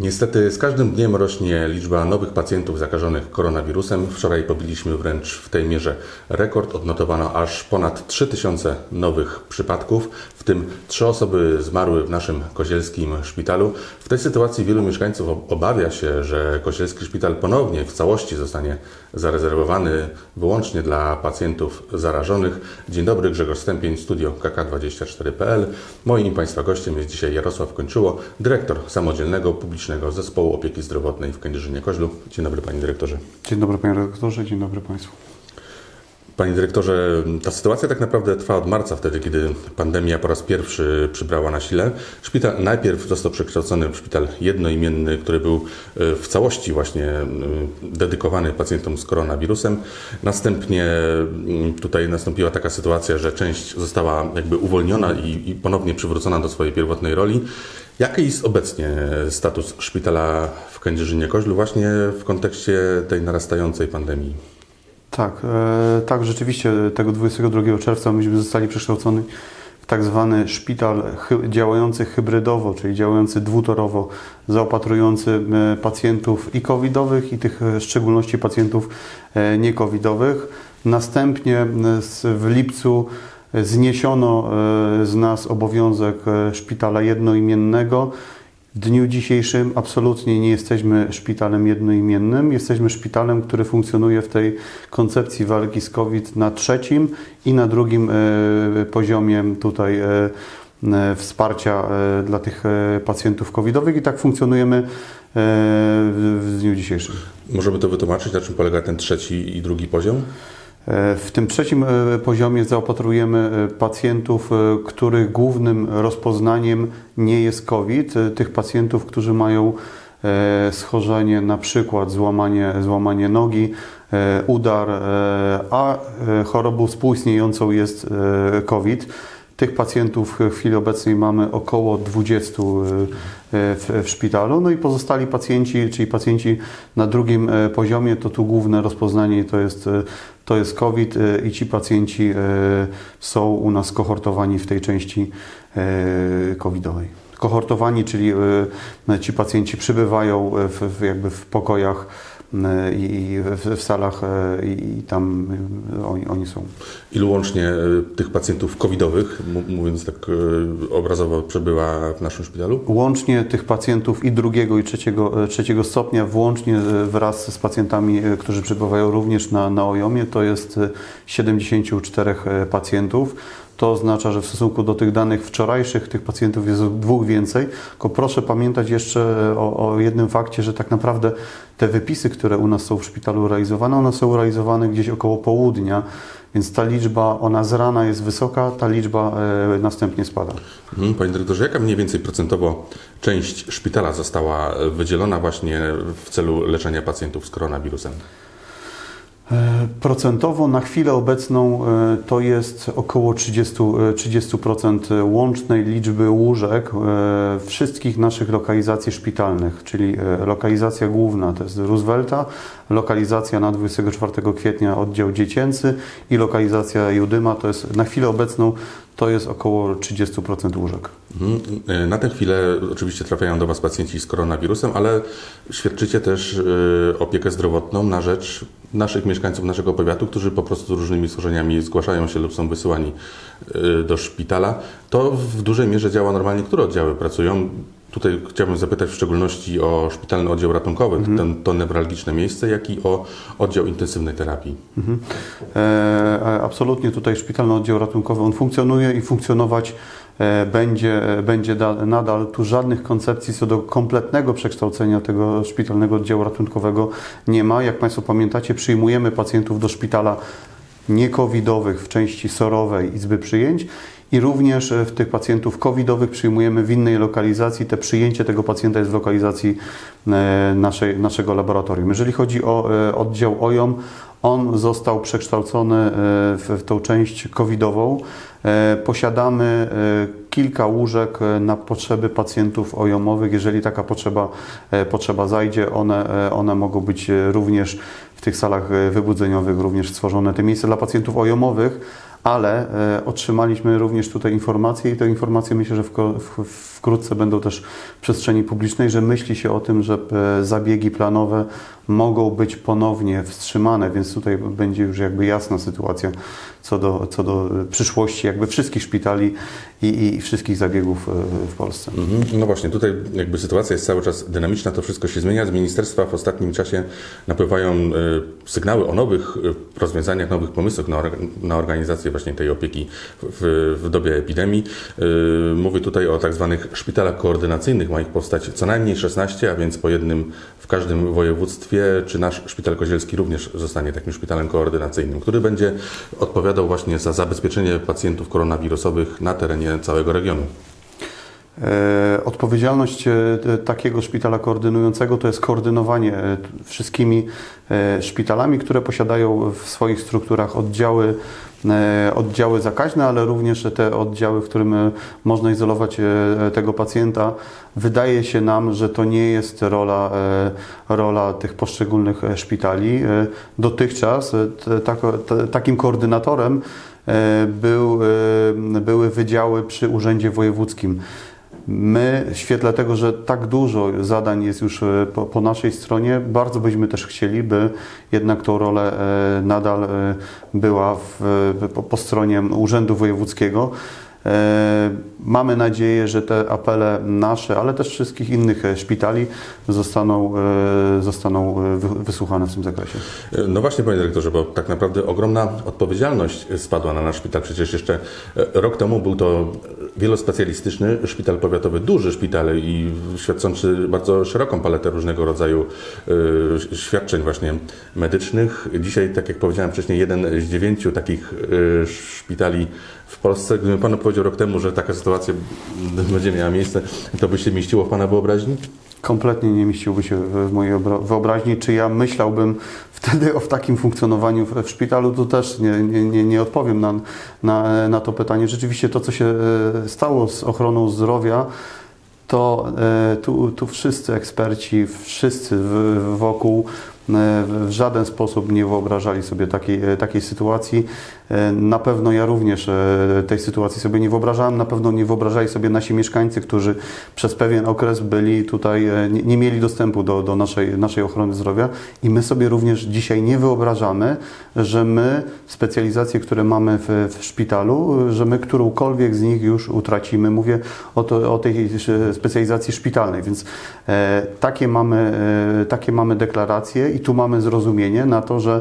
Niestety z każdym dniem rośnie liczba nowych pacjentów zakażonych koronawirusem. Wczoraj pobiliśmy wręcz w tej mierze rekord. Odnotowano aż ponad 3000 nowych przypadków, w tym trzy osoby zmarły w naszym kozielskim szpitalu. W tej sytuacji wielu mieszkańców ob- obawia się, że kozielski szpital ponownie w całości zostanie zarezerwowany wyłącznie dla pacjentów zarażonych. Dzień dobry, Grzegorz Stępień, studio KK24.pl. Moim i Państwa gościem jest dzisiaj Jarosław Kończyło, dyrektor samodzielnego publicznego zespołu opieki zdrowotnej w Kędzierzynie-Koźlu. Dzień dobry Panie Dyrektorze. Dzień dobry panie redaktorze, dzień dobry państwu. Panie dyrektorze, ta sytuacja tak naprawdę trwa od marca, wtedy kiedy pandemia po raz pierwszy przybrała na sile. Szpital najpierw został przekształcony w szpital jednoimienny, który był e, w całości właśnie e, dedykowany pacjentom z koronawirusem. Następnie mm, tutaj nastąpiła taka sytuacja, że część została jakby uwolniona i, i ponownie przywrócona do swojej pierwotnej roli. Jaki jest obecnie status szpitala w Kędzierzynie-Koźlu właśnie w kontekście tej narastającej pandemii? Tak, e, tak, rzeczywiście tego 22 czerwca myśmy zostali przekształceni w tak zwany szpital hy, działający hybrydowo, czyli działający dwutorowo, zaopatrujący e, pacjentów i covidowych, i tych w szczególności pacjentów e, nie-covidowych. Następnie e, w lipcu e, zniesiono z nas obowiązek szpitala jednoimiennego. W dniu dzisiejszym absolutnie nie jesteśmy szpitalem jednoimiennym. Jesteśmy szpitalem, który funkcjonuje w tej koncepcji walki z COVID na trzecim i na drugim e, poziomie tutaj e, e, wsparcia dla tych pacjentów covidowych i tak funkcjonujemy w dniu dzisiejszym. Możemy to wytłumaczyć, na czym polega ten trzeci i drugi poziom? E, W tym trzecim e, poziomie zaopatrujemy e, pacjentów, których głównym rozpoznaniem nie jest COVID. Tych pacjentów, którzy mają schorzenie, na przykład złamanie, złamanie nogi, udar, a chorobą współistniejącą jest COVID. Tych pacjentów w chwili obecnej mamy około 20 e, w, w szpitalu. No i pozostali pacjenci, czyli pacjenci na drugim poziomie, to tu główne rozpoznanie to jest, to jest COVID e, i ci pacjenci e, są u nas kohortowani w tej części e, covidowej. Kohortowani, czyli ci pacjenci przybywają w, jakby w pokojach i i w, salach e, i, tam e, oni, oni są. Ilu łącznie tych pacjentów covidowych, mówiąc tak obrazowo, przebywa w naszym szpitalu? Łącznie tych pacjentów i drugiego i trzeciego, trzeciego stopnia, włącznie wraz z pacjentami, którzy przebywają również na, na OJOMie, to jest e, 74 e, pacjentów. To oznacza, że w stosunku do tych danych wczorajszych tych pacjentów jest dwóch więcej. Tylko proszę pamiętać jeszcze o, o jednym fakcie, że tak naprawdę te wypisy, które u nas są w szpitalu realizowane, one są realizowane gdzieś około południa, więc ta liczba, ona z rana jest wysoka, ta liczba e, następnie spada. Mhm. Panie dyrektorze, jaka mniej więcej procentowo część szpitala została e, wydzielona właśnie w celu leczenia pacjentów z koronawirusem? E, Procentowo na chwilę obecną e, to jest około 30, e, 30% łącznej liczby łóżek e, wszystkich naszych lokalizacji szpitalnych, czyli e, lokalizacja główna to jest Roosevelta, lokalizacja na 24 kwietnia oddział dziecięcy i lokalizacja Judyma to jest na chwilę obecną to jest około 30% łóżek. Mhm. E, Na tę chwilę oczywiście trafiają do Was pacjenci z koronawirusem, ale świadczycie też e, opiekę zdrowotną na rzecz naszych mieszkańców naszego powiatu, którzy po prostu z różnymi schorzeniami zgłaszają się lub są wysyłani e, do szpitala. To w dużej mierze działa normalnie. Które oddziały pracują? Tutaj chciałbym zapytać w szczególności o szpitalny oddział ratunkowy, ten, to newralgiczne miejsce, jak i o oddział intensywnej terapii. Mhm. E, absolutnie tutaj szpitalny oddział ratunkowy on funkcjonuje i funkcjonować będzie, e, będzie da, nadal. Tu żadnych koncepcji co do kompletnego przekształcenia tego szpitalnego oddziału ratunkowego nie ma. Jak Państwo pamiętacie, przyjmujemy pacjentów do szpitala niekowidowych w części sorowej Izby Przyjęć i również e, w tych pacjentów covidowych przyjmujemy w innej lokalizacji. Te przyjęcie tego pacjenta jest w lokalizacji e, naszej, naszego laboratorium. Jeżeli chodzi o e, oddział OJOM, on został przekształcony e, w, tą część covidową. E, Posiadamy e, kilka łóżek na potrzeby pacjentów ojomowych. Jeżeli taka potrzeba, potrzeba zajdzie, one, one mogą być również w tych salach wybudzeniowych również stworzone te miejsca dla pacjentów ojomowych, ale otrzymaliśmy również tutaj informacje i te informacje myślę, że wkrótce będą też w przestrzeni publicznej, że myśli się o tym, że zabiegi planowe mogą być ponownie wstrzymane, więc tutaj będzie już jakby jasna sytuacja co do, co do przyszłości jakby wszystkich szpitali i, i wszystkich zabiegów e, w Polsce. Mhm. No właśnie, tutaj jakby sytuacja jest cały czas dynamiczna, to wszystko się zmienia. Z ministerstwa w ostatnim czasie napływają e, sygnały o nowych e, rozwiązaniach, nowych pomysłach na, na organizację właśnie tej opieki w, w dobie epidemii. Mówię tutaj o tak zwanych szpitalach koordynacyjnych. Ma ich powstać co najmniej 16, a więc po jednym w każdym województwie. Czy nasz szpital kozielski również zostanie takim szpitalem koordynacyjnym, który będzie odpowiadał właśnie za zabezpieczenie pacjentów koronawirusowych na terenie całego regionu? E, Odpowiedzialność e, takiego szpitala koordynującego to jest koordynowanie e, wszystkimi szpitalami, które posiadają w swoich strukturach oddziały, oddziały zakaźne, ale również te oddziały, w którym można izolować tego pacjenta. Wydaje się nam, że to nie jest rola, rola tych poszczególnych szpitali. Dotychczas takim koordynatorem był, były wydziały przy Urzędzie Wojewódzkim. My, w świetle tego, że tak dużo zadań jest już e, po, po naszej stronie, bardzo byśmy też chcieli, by jednak tą rolę e, nadal e, była w, po, po stronie Urzędu Wojewódzkiego. Mamy nadzieję, że te apele nasze, ale też wszystkich innych szpitali zostaną, zostaną wy- wysłuchane w tym zakresie. No właśnie, panie dyrektorze, bo tak naprawdę ogromna odpowiedzialność spadła na nasz szpital. Przecież jeszcze rok temu był to wielospecjalistyczny szpital powiatowy, duży szpital i świadczący bardzo szeroką paletę różnego rodzaju e, świadczeń właśnie medycznych. Dzisiaj, tak jak powiedziałem wcześniej, jeden z dziewięciu takich e, szpitali w Polsce. Gdybym panu powiedział rok temu, że taka sytuacja będzie miała miejsce, to by się mieściło w pana wyobraźni? Kompletnie nie mieściłby się w mojej obra- wyobraźni. Czy ja myślałbym wtedy o takim funkcjonowaniu w, szpitalu, to też nie, nie, nie, odpowiem na, na, na to pytanie. Rzeczywiście to, co się e, stało z ochroną zdrowia, to e, tu, tu wszyscy eksperci, wszyscy wokół w żaden sposób nie wyobrażali sobie takiej, e, takiej sytuacji. E, Na pewno ja również e, tej sytuacji sobie nie wyobrażałem. Na pewno nie wyobrażali sobie nasi mieszkańcy, którzy przez pewien okres byli tutaj, e, nie, mieli dostępu do, do naszej, naszej ochrony zdrowia. I my sobie również dzisiaj nie wyobrażamy, że my specjalizacje, które mamy w, w szpitalu, że my którąkolwiek z nich już utracimy. Mówię o, to, o tej e, specjalizacji szpitalnej, więc e, takie, mamy, e, takie mamy deklaracje i tu mamy zrozumienie na to, że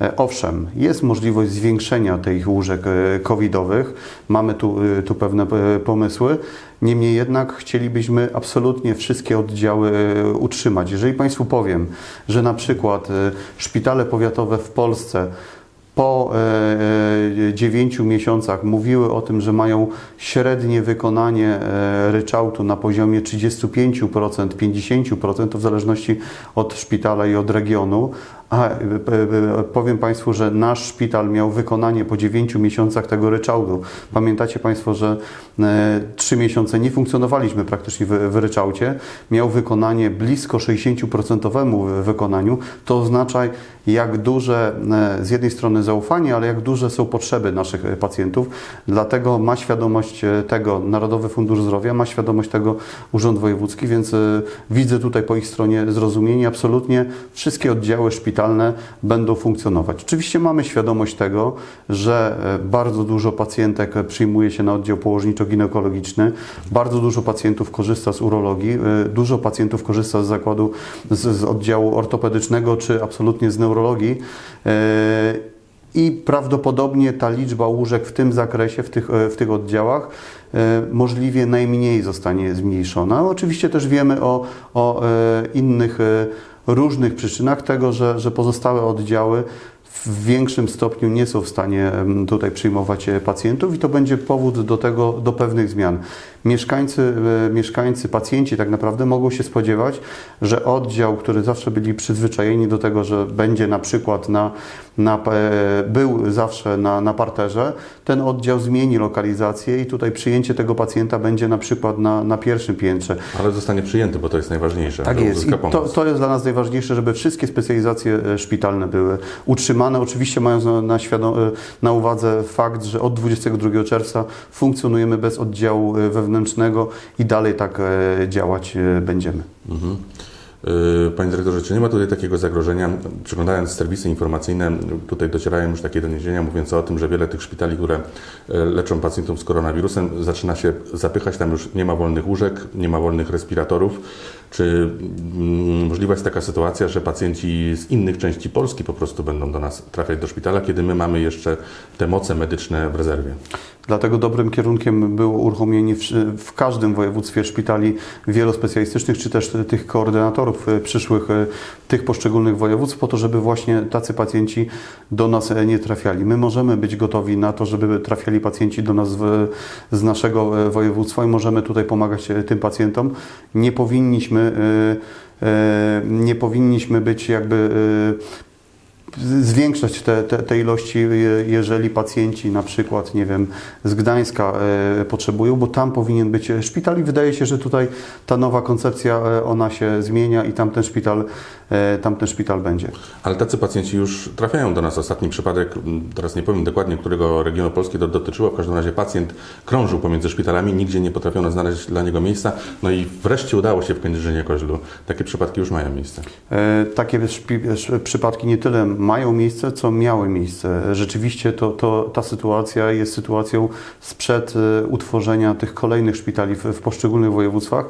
e, Owszem, jest możliwość zwiększenia tych łóżek e, covidowych, mamy tu, e, tu pewne pomysły, niemniej jednak chcielibyśmy absolutnie wszystkie oddziały utrzymać. Jeżeli Państwu powiem, że na przykład szpitale powiatowe w Polsce po e, 9 miesiącach mówiły o tym, że mają średnie wykonanie e, ryczałtu na poziomie 35%, 50%, to w zależności od szpitala i od regionu. A e, e, powiem Państwu, że nasz szpital miał wykonanie po 9 miesiącach tego ryczałtu. Pamiętacie Państwo, że e, 3 miesiące nie funkcjonowaliśmy praktycznie w, w ryczałcie. Miał wykonanie blisko 60% wykonaniu. To oznacza, jak duże e, z jednej strony zaufanie, ale jak duże są potrzeby naszych e, pacjentów. Dlatego ma świadomość e, tego Narodowy Fundusz Zdrowia, ma świadomość tego Urząd Wojewódzki, więc e, widzę tutaj po ich stronie zrozumienie. Absolutnie wszystkie oddziały szpitalne będą funkcjonować. Oczywiście mamy świadomość tego, że e, bardzo dużo pacjentek e, przyjmuje się na oddział położniczo-ginekologiczny, bardzo dużo pacjentów korzysta z urologii, e, dużo pacjentów korzysta z zakładu, z, z oddziału ortopedycznego czy absolutnie z neurologii. I prawdopodobnie ta liczba łóżek w tym zakresie, w tych, w tych oddziałach, możliwie najmniej zostanie zmniejszona. Oczywiście też wiemy o, o innych różnych przyczynach tego, że, że pozostałe oddziały w większym stopniu nie są w stanie tutaj przyjmować e, pacjentów i to będzie powód do tego, do pewnych zmian. Mieszkańcy, e, mieszkańcy, pacjenci tak naprawdę mogą się spodziewać, że oddział, który zawsze byli przyzwyczajeni do tego, że będzie na przykład na, na, e, był zawsze na, na parterze, ten oddział zmieni lokalizację i tutaj przyjęcie tego pacjenta będzie na przykład na, na pierwszym piętrze. Ale zostanie przyjęty, bo to jest najważniejsze. Tak jest. To, to jest dla nas najważniejsze, żeby wszystkie specjalizacje e, szpitalne były utrzymane. Oczywiście mając na, na, na uwadze fakt, że od 22 czerwca funkcjonujemy bez oddziału e, wewnętrznego i dalej tak e, działać e, będziemy. Mhm. Yy, Panie dyrektorze, czy nie ma tutaj takiego zagrożenia? Przeglądając serwisy informacyjne, tutaj docierają już takie doniesienia mówiące o tym, że wiele tych szpitali, które e, leczą pacjentów z koronawirusem, zaczyna się zapychać. Tam już nie ma wolnych łóżek, nie ma wolnych respiratorów. Czy mm, możliwa jest taka sytuacja, że pacjenci z innych części Polski po prostu będą do nas trafiać do szpitala, kiedy my mamy jeszcze te moce medyczne w rezerwie? Dlatego dobrym kierunkiem było uruchomienie w, w każdym województwie szpitali wielospecjalistycznych, czy też tych koordynatorów e, przyszłych e, tych poszczególnych województw, po to, żeby właśnie tacy pacjenci do nas e, nie trafiali. My możemy być gotowi na to, żeby trafiali pacjenci do nas w, z naszego województwa i możemy tutaj pomagać tym pacjentom. Nie powinniśmy, e, e, nie powinniśmy być jakby e, zwiększać te, te, te ilości, je- jeżeli pacjenci na przykład, nie wiem, z Gdańska e, potrzebują, bo tam powinien być szpital i wydaje się, że tutaj ta nowa koncepcja, e, ona się zmienia i tamten szpital, e, tamten szpital będzie. Ale tacy pacjenci już trafiają do nas. Ostatni przypadek, teraz nie powiem dokładnie, którego regionu Polski to dotyczyło, w każdym razie pacjent krążył pomiędzy szpitalami, nigdzie nie potrafiono znaleźć dla niego miejsca, no i wreszcie udało się w Kędzierzynie Koźlu. Takie przypadki już mają miejsce. E, Takie przypadki nie tyle mają miejsce, co miały miejsce. Rzeczywiście to, to, ta sytuacja jest sytuacją sprzed e, utworzenia tych kolejnych szpitali w, w poszczególnych województwach.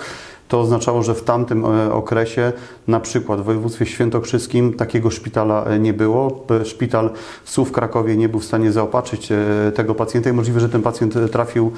To oznaczało, że w tamtym e, okresie, na przykład w województwie świętokrzyskim, takiego szpitala e, nie było. Szpital SUW w Krakowie nie był w stanie zaopatrzyć tego pacjenta i możliwe, że ten pacjent trafił,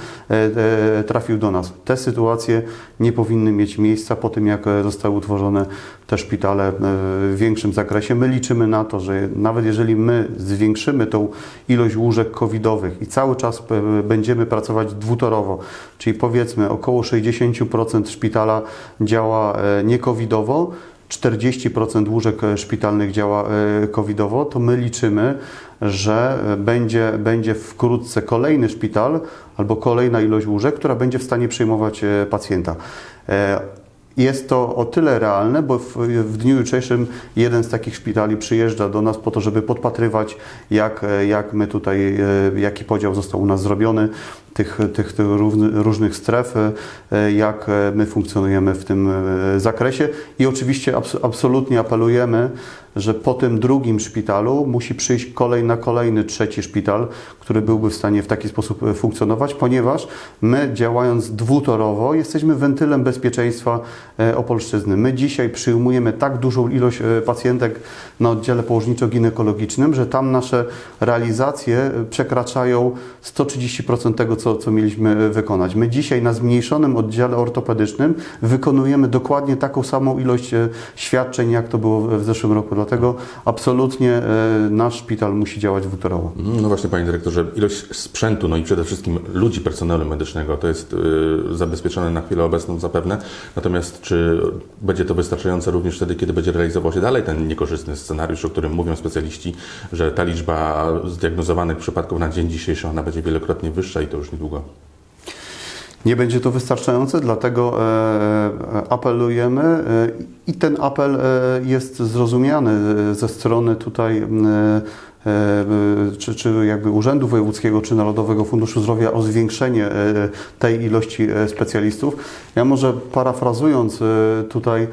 trafił do nas. Te sytuacje nie powinny mieć miejsca po tym, jak zostały utworzone te szpitale w większym zakresie. My liczymy na to, że nawet jeżeli my zwiększymy tą ilość łóżek covidowych i cały czas e, będziemy pracować dwutorowo, czyli powiedzmy około 60% szpitala działa e, niecovidowo, 40% łóżek e, szpitalnych działa covidowo, to my liczymy, że będzie, będzie wkrótce kolejny szpital albo kolejna ilość łóżek, która będzie w stanie przyjmować pacjenta. Jest to o tyle realne, bo w, w dniu jutrzejszym jeden z takich szpitali przyjeżdża do nas po to, żeby podpatrywać, jak, jak my tutaj, e, jaki podział został u nas zrobiony, tych, tych, tych różnych stref, e, jak e, my funkcjonujemy w tym zakresie. I oczywiście abs- absolutnie apelujemy, że po tym drugim szpitalu musi przyjść kolej na kolejny trzeci szpital, który byłby w stanie w taki sposób e, funkcjonować, ponieważ my działając dwutorowo jesteśmy wentylem bezpieczeństwa e, Opolszczyzny. My dzisiaj przyjmujemy tak dużą ilość e, pacjentek na oddziale położniczo-ginekologicznym, że tam nasze realizacje przekraczają 130% tego, co, co mieliśmy wykonać. My dzisiaj na zmniejszonym oddziale ortopedycznym wykonujemy dokładnie taką samą ilość świadczeń, jak to było w zeszłym roku. Dlatego absolutnie e, nasz szpital musi działać dwutorowo. No właśnie, panie dyrektorze, ilość sprzętu, no i przede wszystkim ludzi personelu medycznego to jest y, zabezpieczone na chwilę obecną zapewne. Natomiast czy będzie to wystarczające również wtedy, kiedy będzie realizował się dalej ten niekorzystny scenariusz, o którym mówią specjaliści, że ta liczba zdiagnozowanych przypadków na dzień dzisiejszy ona będzie wielokrotnie wyższa i to już niedługo. Nie będzie to wystarczające, dlatego e, apelujemy e, i ten apel e, jest zrozumiany e, ze strony tutaj e, e, czy, czy jakby Urzędu Wojewódzkiego, czy Narodowego Funduszu Zdrowia o zwiększenie e, tej ilości e, specjalistów. Ja może parafrazując e, tutaj e,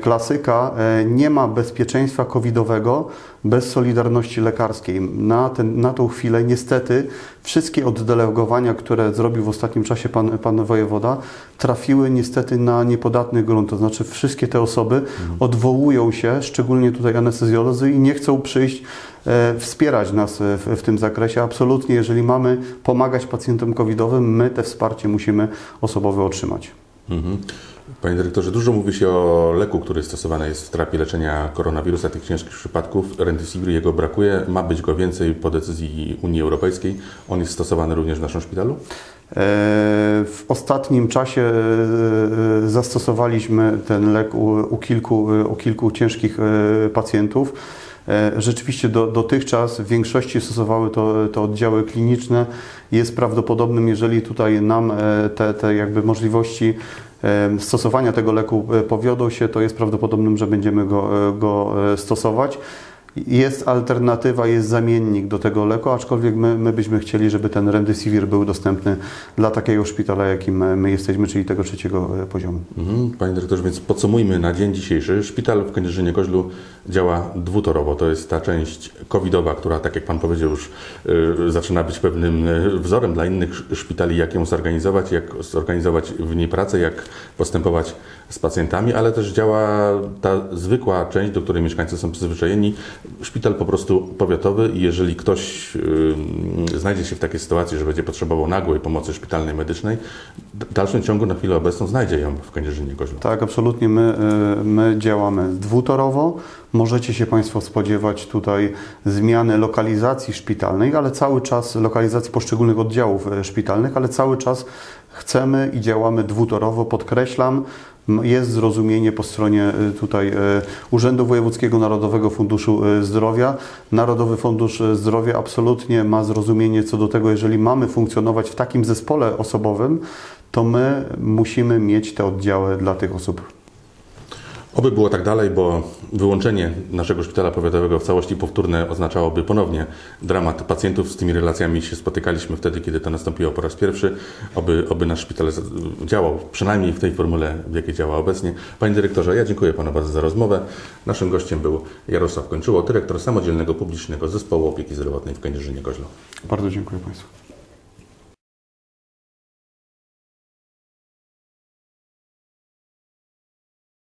klasyka, e, nie ma bezpieczeństwa covidowego bez solidarności lekarskiej. Na, ten, na tą chwilę niestety wszystkie oddelegowania, które zrobił w ostatnim czasie pan, pan wojewoda, trafiły niestety na niepodatny grunt. To znaczy wszystkie te osoby odwołują się, szczególnie tutaj anestezjolodzy i nie chcą przyjść e, wspierać nas e, w, w tym zakresie. Absolutnie, jeżeli mamy pomagać pacjentom covidowym, my te wsparcie musimy osobowe otrzymać. Mhm. Panie dyrektorze, dużo mówi się o leku, który stosowany jest w terapii leczenia koronawirusa, tych ciężkich przypadków. Remdesivir jego brakuje, ma być go więcej po decyzji Unii Europejskiej. On jest stosowany również w naszym szpitalu? E, W ostatnim czasie e, zastosowaliśmy ten lek u, u, kilku, u kilku ciężkich e, pacjentów. E, Rzeczywiście do, dotychczas w większości stosowały to, to oddziały kliniczne. Jest prawdopodobnym, jeżeli tutaj nam e, te, te jakby możliwości e, stosowania tego leku powiodą się, to jest prawdopodobnym, że będziemy go, go stosować. Jest alternatywa, jest zamiennik do tego leku, aczkolwiek my, my byśmy chcieli, żeby ten remdesivir był dostępny dla takiego szpitala, jakim my jesteśmy, czyli tego trzeciego e, poziomu. Mhm. Panie dyrektorze, więc podsumujmy na dzień dzisiejszy. Szpital w Kędzierzynie-Koźlu działa dwutorowo. To jest ta część covidowa, która, tak jak Pan powiedział, już y, zaczyna być pewnym y, wzorem dla innych sz- szpitali, jak ją zorganizować, jak zorganizować w niej pracę, jak postępować z pacjentami, ale też działa ta zwykła część, do której mieszkańcy są przyzwyczajeni. Szpital po prostu powiatowy i jeżeli ktoś y, znajdzie się w takiej sytuacji, że będzie potrzebował nagłej pomocy szpitalnej, medycznej, w dalszym ciągu na chwilę obecną znajdzie ją w Kędzierzynie-Koźlu. Tak, absolutnie. My, e, my działamy dwutorowo. Możecie się Państwo spodziewać tutaj zmiany lokalizacji szpitalnej, ale cały czas lokalizacji poszczególnych oddziałów e, szpitalnych, ale cały czas chcemy i działamy dwutorowo. Podkreślam, jest zrozumienie po stronie e, tutaj e, Urzędu Wojewódzkiego Narodowego Funduszu e, Zdrowia. Narodowy Fundusz Zdrowia absolutnie ma zrozumienie co do tego, jeżeli mamy funkcjonować w takim zespole osobowym, to my musimy mieć te oddziały dla tych osób. Oby było tak dalej, bo wyłączenie naszego szpitala powiatowego w całości powtórne oznaczałoby ponownie dramat pacjentów. Z tymi relacjami się spotykaliśmy wtedy, kiedy to nastąpiło po raz pierwszy. Oby, oby nasz szpital działał przynajmniej w tej formule, w jakiej działa obecnie. Panie dyrektorze, ja dziękuję Panu bardzo za rozmowę. Naszym gościem był Jarosław Kończyło, dyrektor Samodzielnego Publicznego Zespołu Opieki Zdrowotnej w Kędzierzynie-Koźlu. Bardzo dziękuję Państwu.